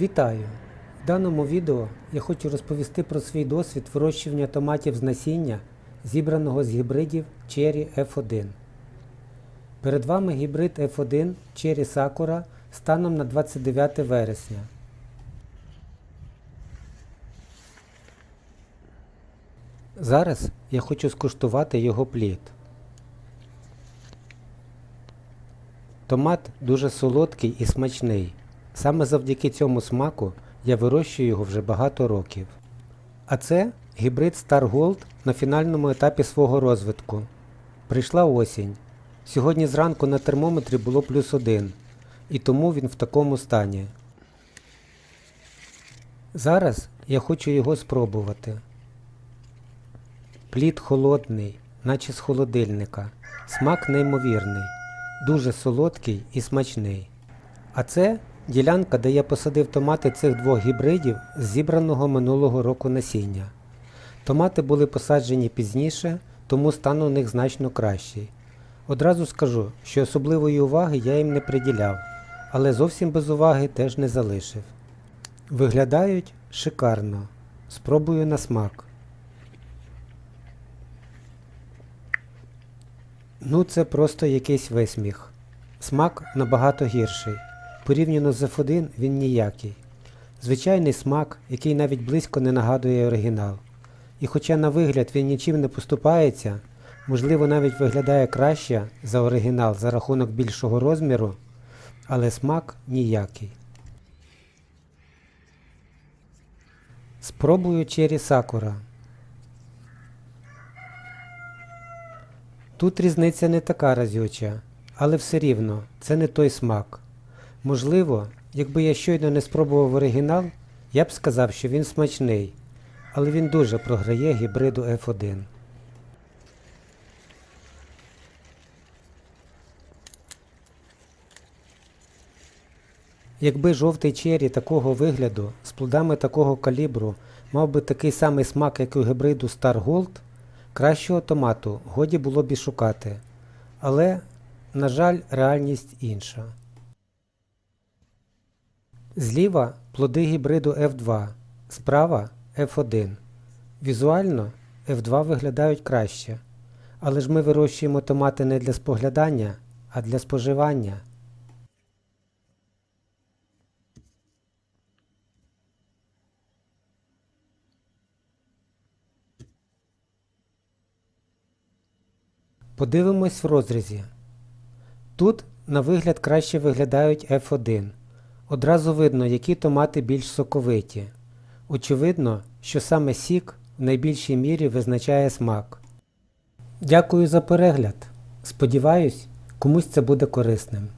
Вітаю! В даному відео я хочу розповісти про свій досвід вирощування томатів з насіння, зібраного з гібридів Cherry F1. Перед вами гібрид F1 Cherry Sakura станом на 29 вересня. Зараз я хочу скуштувати його плід. Томат дуже солодкий і смачний. Саме завдяки цьому смаку я вирощую його вже багато років. А це гібрид Star Gold на фінальному етапі свого розвитку. Прийшла осінь. Сьогодні зранку на термометрі було плюс один, і тому він в такому стані. Зараз я хочу його спробувати. Плід холодний, наче з холодильника. Смак неймовірний, дуже солодкий і смачний. А це ділянка, де я посадив томати цих двох гібридів з зібраного минулого року насіння. Томати були посаджені пізніше, тому стан у них значно кращий. Одразу скажу, що особливої уваги я їм не приділяв, але зовсім без уваги теж не залишив. Виглядають шикарно. Спробую на смак. Ну, це просто якийсь висміх. Смак набагато гірший. Порівняно з F1 він ніякий. Звичайний смак, який навіть близько не нагадує оригінал. І хоча на вигляд він нічим не поступається, можливо навіть виглядає краще за оригінал за рахунок більшого розміру, але смак ніякий. Спробую Cherry Sakura. Тут різниця не така разюча, але все рівно це не той смак. Можливо, якби я щойно не спробував оригінал, я б сказав, що він смачний, але він дуже програє гібриду F1. Якби жовтий чері такого вигляду з плодами такого калібру мав би такий самий смак, як у гібриду Star Gold, кращого томату годі було б і шукати. Але, на жаль, реальність інша. Зліва плоди гібриду F2, справа F1. Візуально F2 виглядають краще. Але ж ми вирощуємо томати не для споглядання, а для споживання. Подивимось в розрізі. Тут, на вигляд, краще виглядають F1. Одразу видно, які томати більш соковиті. Очевидно, що саме сік в найбільшій мірі визначає смак. Дякую за перегляд. Сподіваюсь, комусь це буде корисним.